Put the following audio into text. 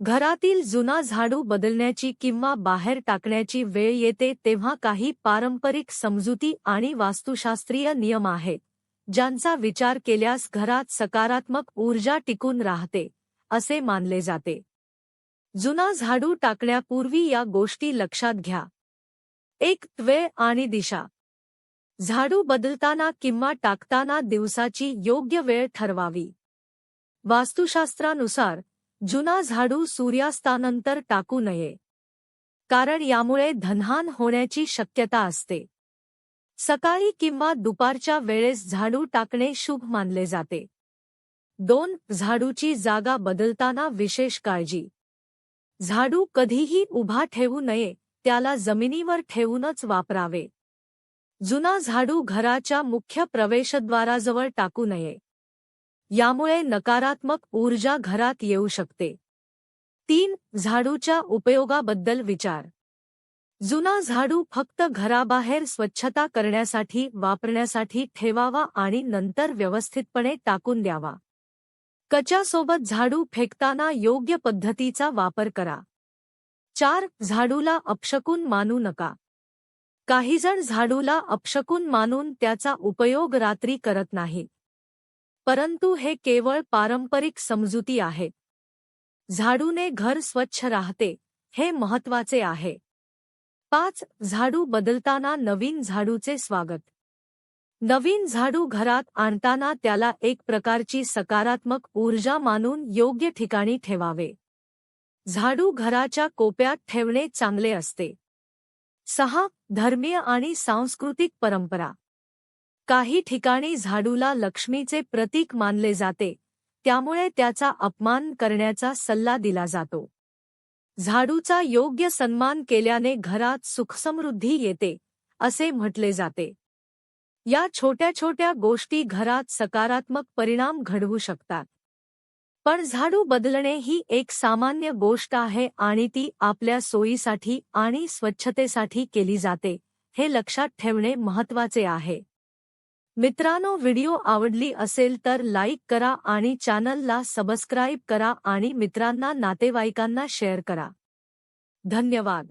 घरातील जुना झाडू बदलण्याची किंवा बाहेर टाकण्याची वेळ येते तेव्हा काही पारंपरिक समजुती आणि वास्तुशास्त्रीय नियम आहेत ज्यांचा विचार केल्यास घरात सकारात्मक ऊर्जा टिकून राहते असे मानले जाते. जुना झाडू टाकण्यापूर्वी या गोष्टी लक्षात घ्या. एक वेळ आणि दिशा. झाडू बदलताना किंवा टाकताना दिवसाची योग्य वेळ ठरवावी. वास्तुशास्त्रानुसार जुना झाडू सूर्यास्तानंतर टाकू नये. कारण यामुळे धनहान होण्याची शक्यता असते. सकाळी किंवा दुपारच्या वेळेस झाडू टाकणे शुभ मानले जाते. दोन झाडूची जागा बदलताना विशेष काळजी. झाडू कधीही उभा ठेवू नये त्याला जमिनीवर ठेवूनच वापरावे. जुना झाडू घराच्या मुख्य प्रवेशद्वाराजवळ टाकू नये. यामुळे नकारात्मक ऊर्जा घरात येऊ शकते. तीन झाडूच्या उपयोगाबद्दल विचार. जुना झाडू फक्त घराबाहेर स्वच्छता करण्यासाठी वापरण्यासाठी ठेवावा आणि नंतर व्यवस्थितपणे टाकून द्यावा. कच्यासोबत झाडू फेकताना योग्य पद्धतीचा वापर करा. चार झाडूला अपशकून मानू नका. काहीजण झाडूला अपशकून मानून त्याचा उपयोग रात्री करत नाहीत. परंतु हे केवळ पारंपरिक समजुती आहेत झाडूने घर स्वच्छ राहते हे महत्त्वाचे आहे. पाच झाडू बदलताना नवीन झाडूचे स्वागत. नवीन झाडू घरात आणताना त्याला एक प्रकारची सकारात्मक ऊर्जा मानून योग्य ठिकाणी ठेवावे. झाडू घराच्या कोप्यात ठेवणे चांगले असते. सहा धर्मीय आणि सांस्कृतिक परंपरा. काही ठिकाणी झाडूला लक्ष्मीचे प्रतीक मानले जाते त्यामुळे त्याचा अपमान करण्याचा सल्ला दिला जातो. झाडूचा योग्य सन्मान केल्याने घरात सुखसमृद्धी येते असे म्हटले जाते. या छोट्या छोट्या गोष्टी घरात सकारात्मक परिणाम घडवू शकतात. पण झाडू बदलणे ही एक सामान्य गोष्ट आहे आणि ती आपल्या सोयीसाठी आणि स्वच्छतेसाठी केली जाते हे लक्षात ठेवणे महत्त्वाचे आहे. मित्रांनो व्हिडिओ आवडली असेल तर लाईक करा आणि चॅनलला सबस्क्राईब करा आणि मित्रांना नातेवाईकांना शेअर करा. धन्यवाद.